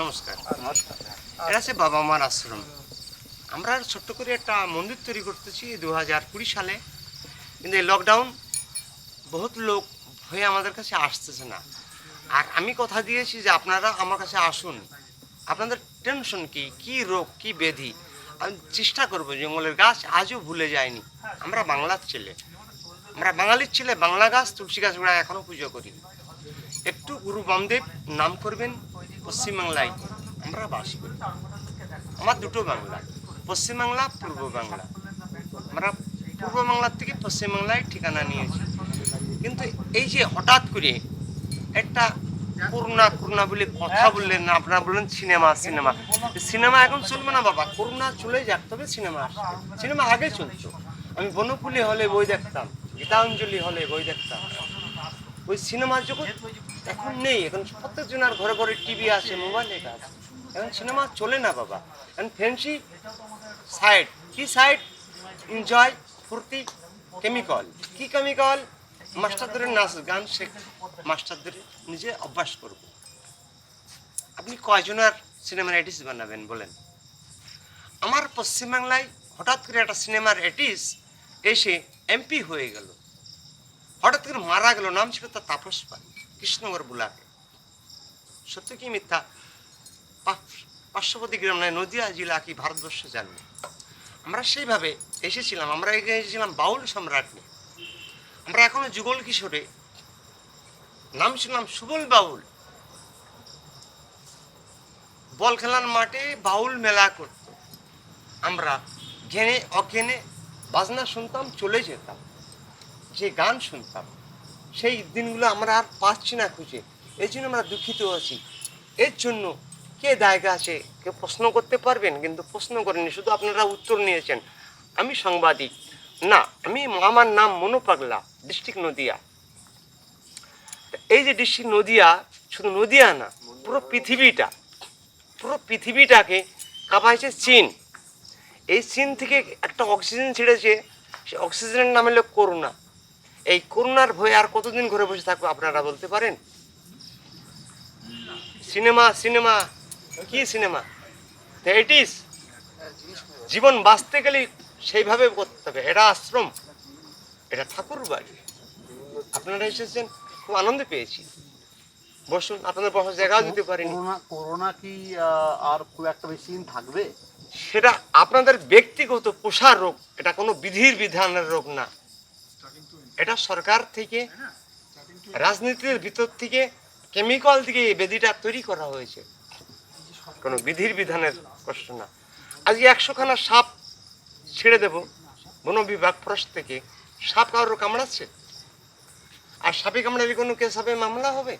নমস্কার। এটা হচ্ছে বাবা মার আশ্রম। আমরা ছোট্ট করে একটা মন্দির তৈরি করতেছি দু হাজার কুড়ি সালে। কিন্তু এই লকডাউন বহুত লোক হয়ে আমাদের কাছে আসতেছে না। আর আমি কথা দিয়েছি যে আপনারা আমার কাছে আসুন। আপনাদের টেনশন কি? কি রোগ কি ব্যাধি? আমি চেষ্টা করব জঙ্গলের গাছ আজও ভুলে যায়নি। আমরা বাংলার ছেলে। আমরা বাঙালির ছেলে বাংলা গাছ তুলসী গাছ গোড়া এখনও পুজো করি একটু গুরু বামদেব নাম করবেন। পশ্চিমবাংলায় আমরা বাস করি। আমার দুটো বাংলা পশ্চিমবাংলা পূর্ব বাংলা। আমরা পূর্ব বাংলার থেকে পশ্চিমবাংলায় ঠিকানা নিয়েছি। কিন্তু এই যে হঠাৎ করে একটা করোনা করোনা বলে কথা বললেন না আপনারা বললেন সিনেমা সিনেমা। সিনেমা এখন চলবে না বাবা করোনা চলে যাক, তবে সিনেমা সিনেমা আগে চলতো। আমি বনকুলি হলে বই দেখতাম, গীতাঞ্জলি হলে বই দেখতাম। ওই সিনেমার জগৎ এখন নেই, এখন প্রত্যেক জনের ঘরে ঘরে টিভি আছে মোবাইল আছে এখন সিনেমা চলে না বাবা। এখন ফ্যান্সি সাইড কি সাইড এনজয় ফুর্তি কেমিক্যাল কি কেমিক্যাল মাস্টারদের নাচ, গান শেখ মাস্টারদের নিজে অভ্যাস করব। আপনি কয়জনের সিনেমার এডিস বানাবেন বলেন? আমার পশ্চিমবাংলায় হঠাৎ করে একটা সিনেমার এডিস এসে এমপি হয়ে গেল। হঠাৎ করে মারা গেল, নাম ছিল তার তাপস পাল। কৃষ্ণনগর বুলাকে। সত্য কি মিথ্যা? পার্শ্ববর্তী গ্রাম নয়, নদিয়া জেলা কি ভারতবর্ষ জানবে আমরা সেইভাবে এসেছিলাম, আমরা এখানে এসেছিলাম বাউল সম্রাট নিয়ে। আমরা এখনও যুগল কিশোরে। নাম শুনলাম সুবল বাউল। বল খেলার মাঠে বাউল মেলা করত। আমরা ঘেনে অঘেনে বাজনা শুনতাম, চলে যেতাম। যে গান শুনতাম। সেই দিনগুলো আমরা আর পাচ্ছি না খুঁজে। এই জন্য আমরা দুঃখিত আছি। এর জন্য কে দায়গা আছে? কেউ প্রশ্ন করতে পারবেন, কিন্তু প্রশ্ন করেনি শুধু আপনারা উত্তর নিয়েছেন। আমি সাংবাদিক। না, আমি আমার নাম মনু পাগলা ডিস্ট্রিক্ট নদিয়া। এই যে ডিস্ট্রিক্ট নদিয়া, শুধু নদিয়া না, পুরো পৃথিবীটা, পুরো পৃথিবীটাকে কাঁপাইছে চীন। এই চীন থেকে একটা অক্সিজেন ছেড়েছে, সে অক্সিজেনের নাম হলো করোনা। এই করোনার ভয়ে আর কতদিন ঘরে বসে থাকব আপনারা বলতে পারেন? Cinema cinema. কি সিনেমা? ইস জীবন বাঁচতে গেলে সেইভাবে করতে হবে। এটা আশ্রম। এটা ঠাকুর বাড়ি আপনারা এসেছেন খুব আনন্দ পেয়েছি। বসুন আপনাদের বসার জায়গাও দিতে পারিনি। করোনা করোনা কি আর খুব একটা বেশি দিন থাকবে? সেটা আপনাদের ব্যক্তিগত পোষার রোগ। এটা কোনো বিধির বিধানের রোগ না। এটা সরকার থেকে, রাজনীতির ভিতর থেকে কেমিক্যাল থেকে এই বেদিটা তৈরি করা হয়েছে। কোনো বিধির বিধানের কষ্ট না। আজকে একশোখানা সাপ ছেড়ে দেব, বন বিভাগ ফরেস্ট থেকে। সাপ কারোর কামড়াচ্ছে? আর সাপে কামড়ালে কোনো কেস হবে, মামলা হবে?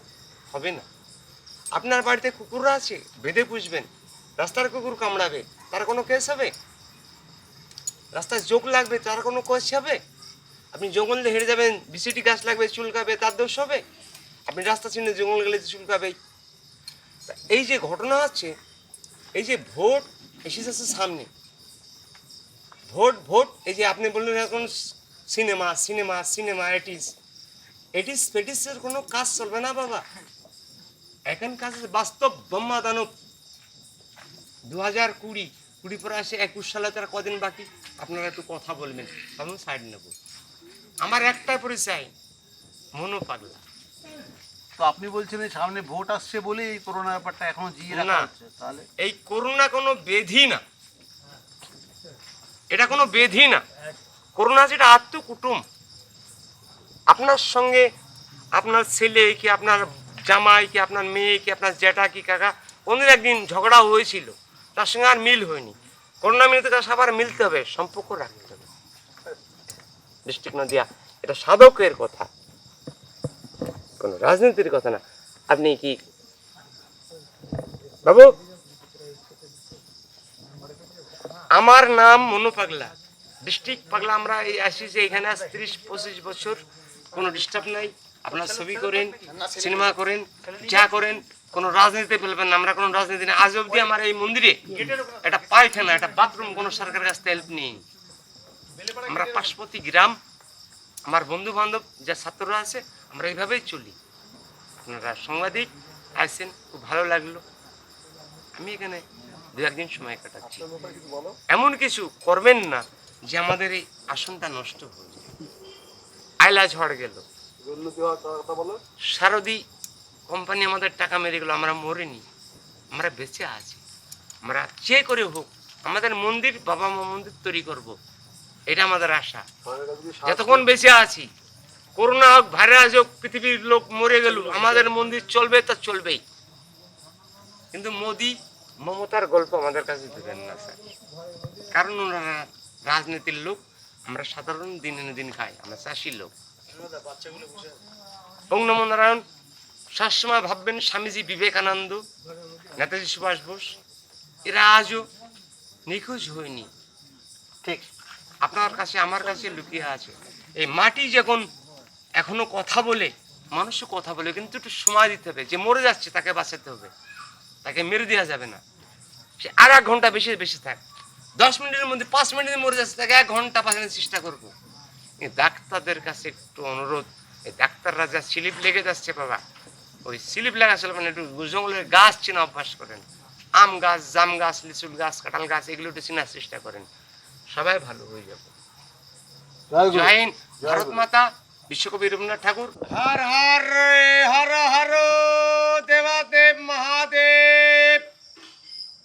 হবে না। আপনার বাড়িতে কুকুররা আছে, বেঁধে পুষবেন। রাস্তার কুকুর কামড়াবে, তার কোনো কেস হবে? রাস্তায় যোগ লাগবে, তার কোনো কেস হবে? আপনি জঙ্গল হেঁটে যাবেন, বিসিটি গাছ লাগবে চুলকাবে তার দোষ হবে? আপনি রাস্তা চিনে জঙ্গল গেলে চুলকাবেই এই যে ঘটনা হচ্ছে, এই যে ভোট এসেছে সামনে। ভোট ভোট, এই যে আপনি বললেন এখন সিনেমা সিনেমা সিনেমা এটিস এটিস পেটিসের কোনো কাজ চলবে না বাবা। এখন কাজ আছে বাস্তব ব্রহ্মা দানব। দু হাজার কুড়ি কুড়ি পরে আসে একুশ সালে, তার কদিন বাকি? আপনারা একটু কথা বলবেন। আমি সাইড নেব। আমার একটাই পরিচয় মনো পাগলা। তো আপনি বলছেন সামনে ভোট আসছে বলে এই করোনা ব্যাপারটা এখনও জিয়ে রাখা। হচ্ছে তাহলে? এই করোনা কোনো বেধি না। এটা কোনো বেধি না। করোনা যেটা আত্মকুটুম। আপনার সঙ্গে আপনার ছেলে কি আপনার জামাই কি আপনার মেয়ে কি আপনার জ্যাঠা কি কাকা কোনদিন একদিন ঝগড়া হয়েছিল। তার সঙ্গে আর মিল হয়নি। করোনা মিলতে তার সবার মিলতে হবে সম্পর্ক রাখতে ডিস্ট্রিক্ট নদিয়া এটা সাধকের কথা। কোনো রাজনীতির কথা না। আপনি কি বাবু, আমার নাম মনু পাগলা। ডিস্ট্রিক্ট পাগলা আমরা এই আসি যে এখানে আজ তিরিশ পঁচিশ বছর কোনো ডিস্টার্ব নাই। আপনার ছবি করেন সিনেমা করেন, যা করেন, কোনো রাজনীতিতে ফেলবেন না। আমরা কোনো রাজনীতি নেই আজ অবধি আমার এই মন্দিরে একটা পায়খানা, একটা বাথরুম কোনো সরকারের কাছ থেকে হেল্প নেই। আমরা পার্শ্ববর্তী গ্রাম, আমার বন্ধু বান্ধব যা ছাত্ররা আছে, আমরা এইভাবেই চলি। আপনারা সাংবাদিক আসছেন খুব ভালো লাগল। আমি এখানে দু একদিন সময় কাটাচ্ছি। এমন কিছু করবেন না যে আমাদের এই আসনটা নষ্ট হয়ে যায়। আয়লা ঝড় গেল। সারদি কোম্পানি আমাদের টাকা মেরে গেল, আমরা মরিনি। আমরা বেঁচে আছি। আমরা যে করে হোক, আমাদের মন্দির, বাবা মা মন্দির তৈরি করব। এটা আমাদের আশা। যতক্ষণ বেঁচে আছি করোনা হোক ভাইরাস হোক পৃথিবীর লোক মরে গেল আমাদের মন্দির চলবে তা চলবেই। কিন্তু মোদি মমতার গল্প আমাদের কাছে দেবেন না স্যার। কারণ ওনারা রাজনীতির লোক আমরা সাধারণ দিন এনে দিন খাই আমরা চাষির লোক। ওং নমো নারায়ণ সবসময় ভাববেন স্বামীজি বিবেকানন্দ নেতাজি সুভাষ বোস এরা আজও নিখোঁজ হয়নি। ঠিক। আপনার কাছে, আমার কাছে লুকিয়ে আছে। এই মাটি যখন এখনও কথা বলে, মানুষও কথা বলে, কিন্তু একটু সময় দিতে হবে। যে মরে যাচ্ছে, তাকে বাঁচাতে হবে। তাকে মেরে দেওয়া যাবে না। সে আর এক ঘণ্টা বেশি বেশি থাক। দশ মিনিটের মধ্যে, পাঁচ মিনিটের মরে যাচ্ছে, তাকে এক ঘণ্টা বাঁচানোর চেষ্টা করব। ডাক্তারদের কাছে একটু অনুরোধ। এই ডাক্তাররা যা স্লিপ লেগে যাচ্ছে, বাবা। ওই স্লিপ লাগা ছিল মানে একটু জঙ্গলের গাছ চেনা অভ্যাস করেন। আম গাছ, জাম গাছ লিচু গাছ, কাঁঠাল গাছ, এগুলো একটু চেনার চেষ্টা করেন। সবাই ভালো হয়ে যাব। জয় হিন্দ ভারত মাতা বিশ্বকবি রবীন্দ্রনাথ ঠাকুর। হর হর হর হর দেবাদেব মহাদেব।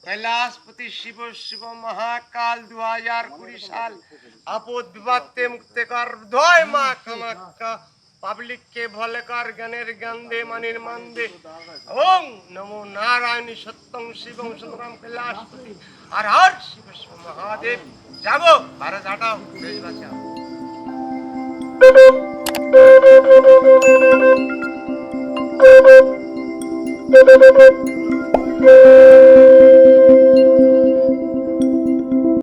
কৈলাসপতি শিব শিব মহাকাল দু হাজার কুড়ি সাল। আপদ বিবাদ মুক্তি কর ধয় মা কামাক্কা। পাবলিক কে ভলেকর জ্ঞানের জ্ঞান দে মানির মান্দে। ওং নমো নারায়ণী সত্যং শিবং সুতরাম কৈলাসপতি। আর হর শিব মহাদেব। যাব ভারত হাটাও দেশ বাঁচাও